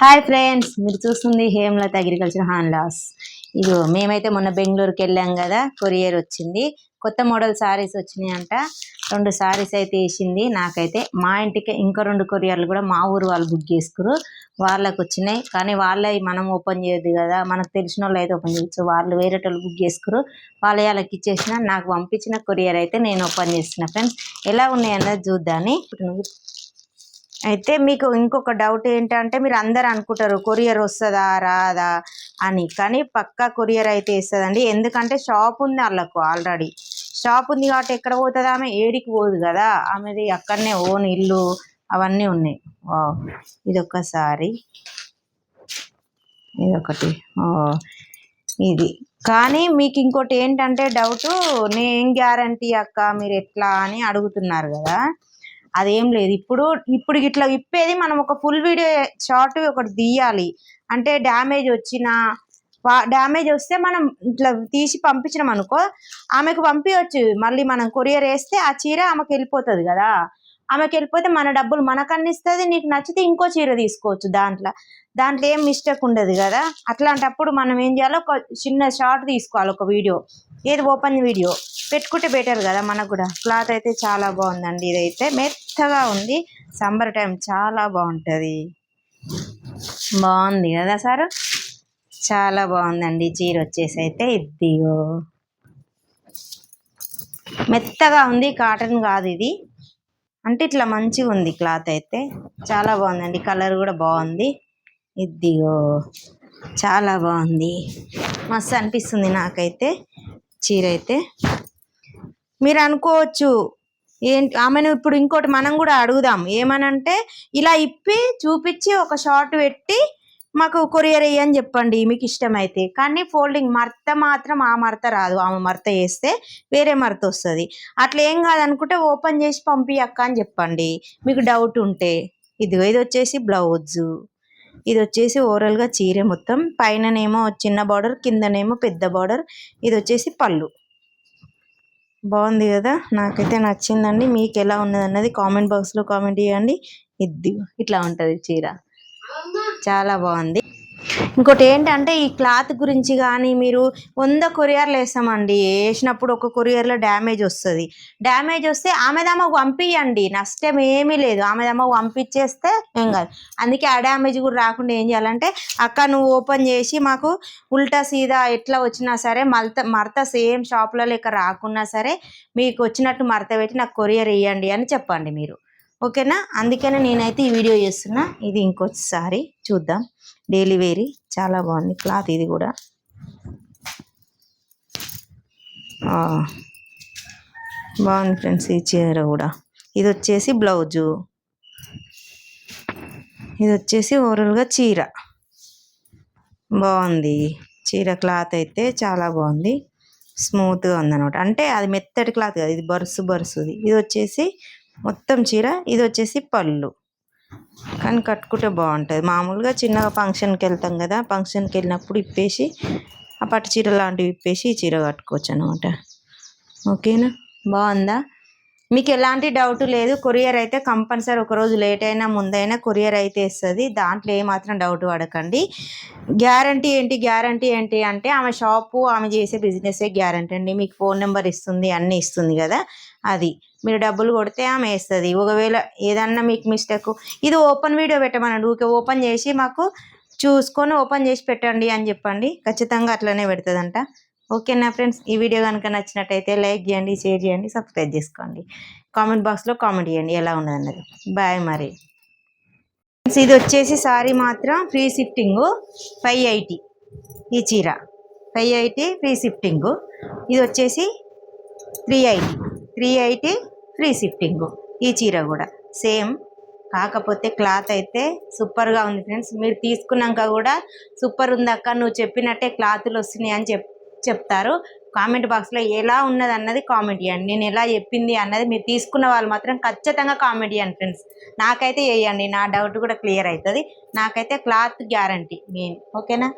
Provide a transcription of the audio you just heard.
Hi friends మీరు చూస్తుంది Hemalatha agriculture హాన్ loss. ఇది మేమైతే మొన్న బెంగళూరుకి వెళ్ళాం కదా కొరియర్ వచ్చింది. కొత్త మోడల్ సారీస్ వచ్చినాయి అంట రెండు సారీస్ అయితే వేసింది. నాకైతే మా ఇంటికి ఇంకా రెండు కొరియర్లు కూడా మా ఊరు వాళ్ళు బుక్ చేసుకురు. వాళ్ళకి వచ్చినాయి. కానీ వాళ్ళవి మనం ఓపెన్ చేయదు కదా. మనకు తెలిసిన వాళ్ళు అయితే ఓపెన్ చేయొచ్చు వాళ్ళు వేరే వాళ్ళు బుక్ చేసుకురు. వాళ్ళ వాళ్ళకి ఇచ్చేసిన నాకు పంపించిన కొరియర్ అయితే నేను ఓపెన్ చేస్తున్నా ఫ్రెండ్స్ ఎలా ఉన్నాయన్నది చూద్దాని? ఇప్పుడు అయితే మీకు ఇంకొక డౌట్ ఏంటంటే మీరు అందరు అనుకుంటారు కొరియర్ వస్తుందా రాదా అని. కానీ పక్కా కొరియర్ అయితే ఇస్తుందండి. ఎందుకంటే షాప్ ఉంది వాళ్ళకు ఆల్రెడీ. షాప్ ఉంది కాబట్టి ఎక్కడ పోతుంది ఆమె? ఏడికి పోదు కదా. ఆమెది అక్కడనే ఓన్ ఇల్లు అవన్నీ ఉన్నాయి. వావ్. ఇది ఇదొకటి. ఓ, ఇది. కానీ మీకు ఇంకోటి ఏంటంటే డౌట్ నేను గ్యారంటీ అక్క మీరు ఎట్లా అని అడుగుతున్నారు కదా. అదేం లేదు. ఇప్పుడు ఇప్పుడు ఇట్లా ఇప్పేది మనం ఒక ఫుల్ వీడియో షార్ట్ ఒకటి తీయాలి. అంటే డ్యామేజ్ వచ్చిన డ్యామేజ్ వస్తే మనం ఇట్లా తీసి పంపించినాం అనుకో ఆమెకు పంపించవచ్చు మళ్ళీ మనం కొరియర్ వేస్తే ఆ చీర ఆమెకు వెళ్ళిపోతుంది కదా. ఆమెకి వెళ్ళిపోతే మన డబ్బులు మనకు అందిస్తుంది నీకు నచ్చితే ఇంకో చీర తీసుకోవచ్చు దాంట్లో. దాంట్లో ఏం మిస్టేక్ ఉండదు కదా. అట్లాంటప్పుడు మనం ఏం చేయాలో? ఒక చిన్న షార్ట్ తీసుకోవాలి ఒక వీడియో. ఏది ఓపెన్ వీడియో? పెట్టుకుంటే బెటర్ కదా మనకు కూడా. క్లాత్ అయితే చాలా బాగుందండి ఇదైతే. మెత్తగా ఉంది. సమ్మర్ టైం చాలా బాగుంటుంది. బాగుంది కదా సార్? చాలా బాగుందండి చీర వచ్చేసి అయితే. ఇదిగో. మెత్తగా ఉంది. కాటన్ కాదు ఇది. అంటే ఇట్లా మంచిగా ఉంది క్లాత్ అయితే. చాలా బాగుందండి. కలర్ కూడా బాగుంది. ఇదిగో. చాలా బాగుంది. మస్తు అనిపిస్తుంది నాకైతే చీర అయితే. మీరు అనుకోవచ్చు. ఏంటి ఆమెను ఇప్పుడు ఇంకోటి మనం కూడా అడుగుదాం. ఏమనంటే ఇలా ఇప్పి చూపించి ఒక షార్ట్ పెట్టి మాకు కొరియర్ అని చెప్పండి మీకు ఇష్టమైతే. కానీ ఫోల్డింగ్ మర్త మాత్రం ఆ మర్త రాదు. ఆమె మర్త వేస్తే వేరే మర్త వస్తుంది. అట్లా ఏం కాదనుకుంటే ఓపెన్ చేసి పంపియక్క అని చెప్పండి. మీకు డౌట్ ఉంటే. ఇదిగో ఇది వచ్చేసి బ్లౌజ్. ఇది వచ్చేసి ఓవరాల్గా చీర మొత్తం. పైననేమో చిన్న బార్డర్ కిందనేమో పెద్ద బార్డర్. ఇది వచ్చేసి పళ్ళు. బాగుంది కదా? నాకైతే నచ్చిందండి. మీకు ఎలా ఉన్నది అన్నది కామెంట్ బాక్స్లో కామెంట్ చేయండి. ఇది ఇట్లా ఉంటుంది చీర. చాలా బాగుంది. ఇంకోటి ఏంటంటే ఈ క్లాత్ గురించి కానీ మీరు వంద కొరియర్లు వేస్తామండి. వేసినప్పుడు ఒక కొరియర్లో డ్యామేజ్ వస్తుంది. డ్యామేజ్ వస్తే ఆమెదమ్మకు పంపించండి నష్టం ఏమీ లేదు. ఆమెదమ్మకు పంపించేస్తే ఏం కాదు. అందుకే ఆ డ్యామేజ్ కూడా రాకుండా ఏం చేయాలంటే అక్క నువ్వు ఓపెన్ చేసి మాకు ఉల్టా సీదా ఎట్లా వచ్చినా సరే మలత మరత సేమ్ షాప్లో లెక్క రాకున్నా సరే మీకు వచ్చినట్టు మరత పెట్టి నాకు కొరియర్ ఇవ్వండి అని చెప్పండి మీరు. ఓకేనా? అందుకనే నేనైతే ఈ వీడియో చేస్తున్నా. ఇది ఇంకొకసారి చూద్దాం. Daily wear. చాలా బాగుంది. క్లాత్ ఇది కూడా. బాగుంది ఫ్రెండ్స్ ఈ చీర కూడా. ఇది వచ్చేసి బ్లౌజు. ఇది వచ్చేసి ఓవరాల్గా చీర. బాగుంది. చీర క్లాత్ అయితే చాలా బాగుంది. స్మూత్గా ఉందన్నమాట. అంటే అది మెత్తటి క్లాత్ కాదు. ఇది బరుసు బరుసుది. ఇది వచ్చేసి మొత్తం చీర ఇది వచ్చేసి పళ్ళు. కానీ కట్టుకుంటే బాగుంటుంది. మామూలుగా చిన్నగా ఫంక్షన్కి వెళ్తాం కదా ఫంక్షన్కి వెళ్ళినప్పుడు ఇప్పేసి ఆ పట్టు చీర లాంటివి ఇప్పేసి ఈ చీర కట్టుకోవచ్చు అనమాట ఓకేనా? బాగుందా? మీకు ఎలాంటి డౌట్ లేదు. కొరియర్ అయితే కంపల్సరీ ఒక రోజు లేట్ అయినా ముందైనా కొరియర్ అయితే ఇస్తుంది. దాంట్లో ఏమాత్రం డౌట్ పడకండి. గ్యారంటీ ఏంటి గ్యారంటీ ఏంటి అంటే ఆమె షాపు ఆమె చేసే బిజినెసే గ్యారంటీ అండి. మీకు ఫోన్ నెంబర్ ఇస్తుంది అన్నీ ఇస్తుంది కదా అది. మీరు డబ్బులు కొడితే ఆమె వేస్తుంది. ఒకవేళ ఏదన్నా మీకు మిస్టేక్ ఇది ఓపెన్ వీడియో పెట్టమనండి. ఊకే ఓపెన్ చేసి మాకు చూసుకొని ఓపెన్ చేసి పెట్టండి అని చెప్పండి. ఖచ్చితంగా అట్లనే పెడుతుందంట. ఓకేనా ఫ్రెండ్స్ ఈ వీడియో కనుక నచ్చినట్టయితే లైక్ చేయండి షేర్ చేయండి సబ్స్క్రైబ్ చేసుకోండి. కామెంట్ బాక్స్లో కామెంట్ చేయండి ఎలా ఉన్నదన్నది. బాయ్ మరి. ఫ్రెండ్స్, ఇది వచ్చేసి సారీ మాత్రం ఫ్రీ షిఫ్టింగ్ ఫైవ్ ఎయిటీ ఈ చీర. ఫైవ్ ఎయిటీ ఫ్రీ షిఫ్టింగ్ ఇది వచ్చేసి three eighty three eighty free shifting ఈ చీర కూడా. సేమ్. కాకపోతే క్లాత్ అయితే సూపర్గా ఉంది ఫ్రెండ్స్. మీరు తీసుకున్నాక కూడా సూపర్ ఉంది అక్క. నువ్వు చెప్పినట్టే క్లాతులు వస్తున్నాయి అని చెప్ చెప్తారు. కామెంట్ బాక్స్లో ఎలా ఉన్నది అన్నది కామెంట్ చేయండి. నేను ఎలా చెప్పింది అన్నది మీరు తీసుకున్న వాళ్ళు మాత్రం ఖచ్చితంగా కామెంట్ చేయండి ఫ్రెండ్స్. నాకైతే వేయండి. నా డౌట్ కూడా క్లియర్ అవుతుంది. నాకైతే క్లాత్ గ్యారంటీ మెయిన్. ఓకేనా?